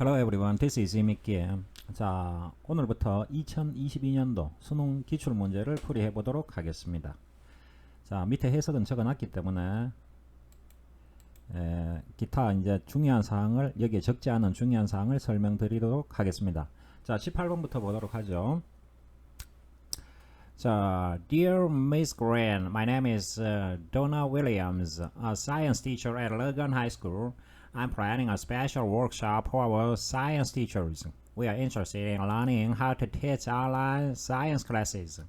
Hello everyone, this is Mickey. 자, 오늘부터 2022년도 수능 기출 문제를 풀이해 보도록 하겠습니다. 자, 밑에 해석은 적어놨기 때문에 에, 기타 이제 중요한 사항을 여기에 적지 않은 중요한 사항을 설명드리도록 하겠습니다. 자, 18번부터 보도록 하죠. 자, dear Miss Grant, my name is uh, Donna Williams, a science teacher at Logan High School. I'm planning a special workshop for our science teachers. We are interested in learning how to teach online science classes.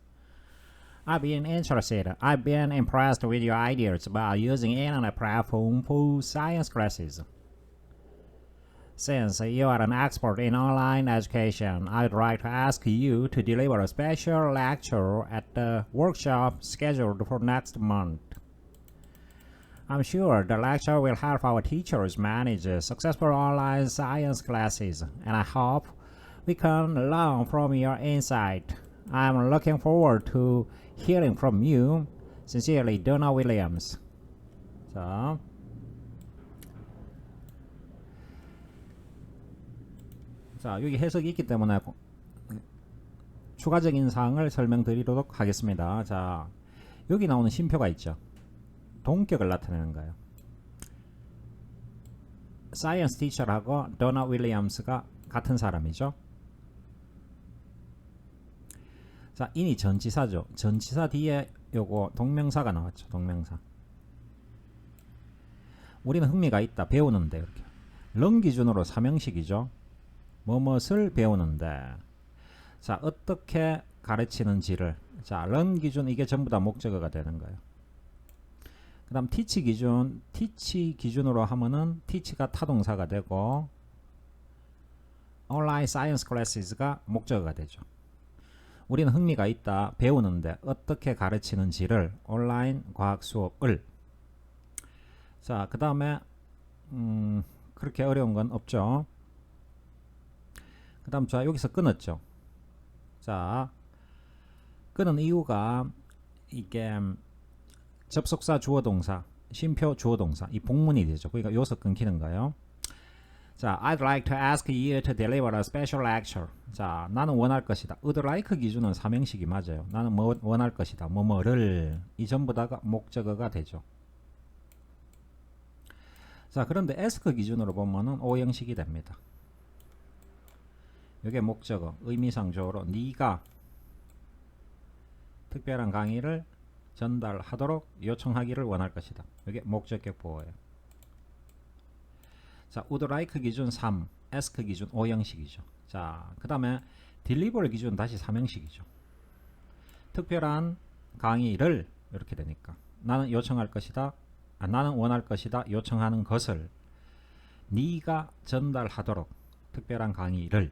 I've been interested. I've been impressed with your ideas about using internet platform for science classes. Since you are an expert in online education, I'd like to ask you to deliver a special lecture at the workshop scheduled for next month. I'm sure the lecture will help our teachers manage uh, successful online science classes, and I hope we can learn from your insight. I'm looking forward to hearing from you. Sincerely, Donna Williams. 자, 자 여기 해석이 있기 때문에 고- 추가적인 사항을 설명드리도록 하겠습니다. 자, 여기 나오는 심표가 있죠. 동격을 나타내는 거예요. 사이언스 티처하고 도나 윌리엄스가 같은 사람이죠. 자, 인이 전치사죠. 전치사 뒤에 요거 동명사가 나왔죠. 동명사. 우리는 흥미가 있다. 배우는데 이렇게. 런 기준으로 삼형식이죠. 뭐뭇을 배우는데 자, 어떻게 가르치는지를 자, 런 기준 이게 전부 다 목적어가 되는 거예요. 그 다음 teach 기준 teach 기준으로 하면은 teach가 타동사가 되고 online science classes가 목적어가 되죠. 우리는 흥미가 있다 배우는데 어떻게 가르치는지를 온라인 과학 수업을 자 그 다음에 음, 그렇게 어려운 건 없죠. 그 다음 자 여기서 끊었죠. 자 끊은 이유가 이게 접속사 주어 동사, 쉼표 주어 동사 이 복문이 되죠. 그러니까 여기서 끊기는 거예요. 자, I'd like to ask you to deliver a special lecture. 자, 나는 원할 것이다. would like 기준은 삼형식이 맞아요. 나는 뭐 원할 것이다. 뭐뭐를 이 전부 다가 목적어가 되죠. 자, 그런데 ask 기준으로 보면은 오형식이 됩니다. 이게 목적어, 의미상조로 네가 특별한 강의를 전달하도록 요청하기를 원할 것이다. 이게 목적격 보호예요. 자, would like 기준 3, ask 기준 5형식이죠. 자, 그 다음에 deliver 기준 다시 3형식이죠. 특별한 강의를 이렇게 되니까 나는 요청할 것이다. 아, 나는 원할 것이다. 요청하는 것을 네가 전달하도록 특별한 강의를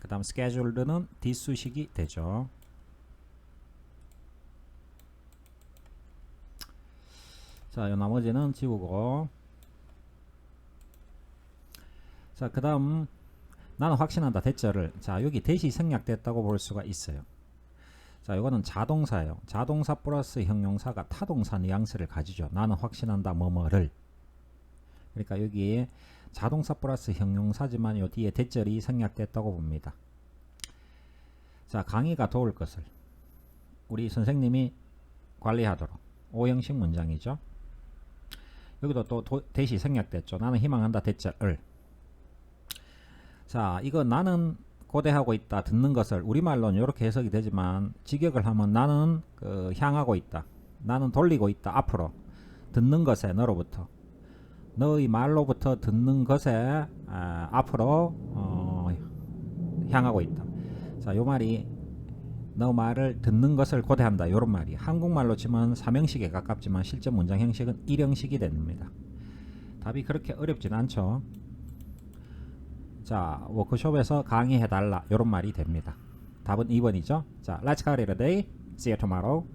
그 다음 scheduled는 뒷수식이 되죠. 자, 요 나머지는 지우고. 자, 그 다음, 나는 확신한다. 대절을. 자, 여기 대시 생략됐다고 볼 수가 있어요. 자, 이거는 자동사예요. 자동사 플러스 형용사가 타동사 뉘앙스를 가지죠. 나는 확신한다. 뭐뭐를. 그러니까 여기 자동사 플러스 형용사지만 요 뒤에 대절이 생략됐다고 봅니다. 자, 강의가 도울 것을 우리 선생님이 관리하도록. 오형식 문장이죠. 여기도 또 도, 대시 생략됐죠. 나는 희망한다 대절을. 자, 이거 나는 고대하고 있다 듣는 것을 우리말로는 이렇게 해석이 되지만 직역을 하면 나는 그 향하고 있다. 나는 돌리고 있다 앞으로 듣는 것에 너로부터 너의 말로부터 듣는 것에 아, 앞으로 어, 향하고 있다. 자, 요 말이 너 말을 듣는 것을 고대한다. 이런 말이 한국말로 치면 삼형식에 가깝지만 실제 문장 형식은 일형식이 됩니다. 답이 그렇게 어렵진 않죠. 자, 워크숍에서 강의해달라. 이런 말이 됩니다. 답은 2번이죠. 자, let's call it a day. See you tomorrow.